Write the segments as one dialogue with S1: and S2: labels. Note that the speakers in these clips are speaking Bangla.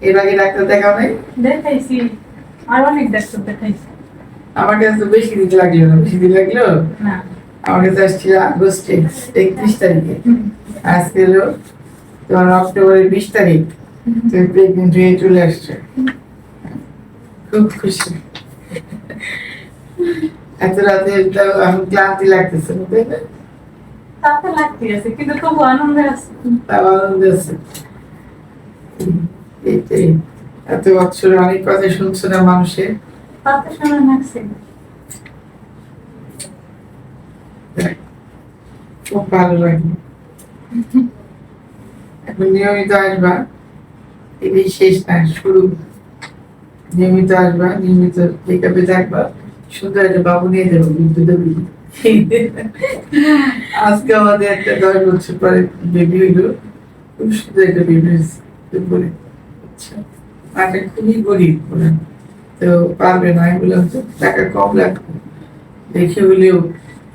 S1: এর আগে ডাক্তার নাই
S2: দেখাইছি। আর অনেক ডাক্তার দেখাইছি।
S1: আমার কাছে বেশি দিন লাগল না বেশি দিন লাগল?
S2: না।
S1: আমার কাছে আসছিল আগস্টে একত্রিশ তারিখে। আজকে হলো তোমার অক্টোবরের বিশ তারিখ। তুমি প্রেগনেন্ট হয়ে চলে আসছে। খুব খুশি। এত রাতে এখন ক্লান্তি লাগতেছে না তাই না?
S2: তাতে লাগতে আছে কিন্তু তবু আনন্দে আছে।
S1: তাও আনন্দ আছে। এইটাই। এত বছর অনেক কথা শুনছো না মানুষের
S2: লাগছে।
S1: খুব ভালো লাগে। এখন নিয়মিত আসবা এটাই শেষ না শুরু। নিয়মিত আসবা নিয়মিত চেকআপে থাকবা সুন্দর একটা বাবু নিয়ে যাব কিন্তু দেবী। আজকে আমাদের একটা দশ বছর পরে বেবি হইল। খুব সুন্দর একটা বেবি হয়েছে। আচ্ছা মাটা খুবই গরিব বললাম তো পারবে না আমি বললাম তো টাকা কম লাগবে। দেখে হলেও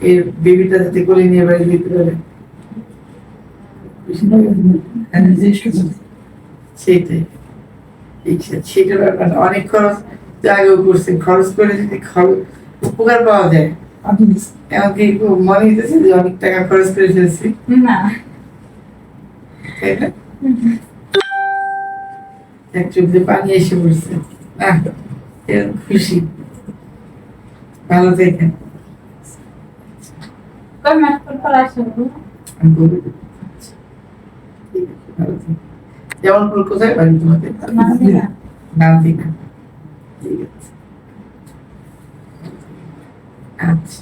S1: এর বেবিটা যাতে করে নিয়ে বাড়ি দিতে পারে। সেটাই আছে, সেটা ব্যাপার না। অনেক খরচ জায়গাও করছে খরচ করে যদি খরচ উপকার পাওয়া যায়। এমনকি মনে হইতেছে যে অনেক টাকা খরচ করে ফেলছি?
S2: না।
S1: এক দিয়ে পানি এসে পড়ছে। আহ খুশি। ভালো
S2: পর পর
S1: ভালো যেমন ফুল কোথায় বাড়ি তোমাদের?
S2: নান্দিনা।
S1: নান্দিনা। ঠিক আছে। আচ্ছা।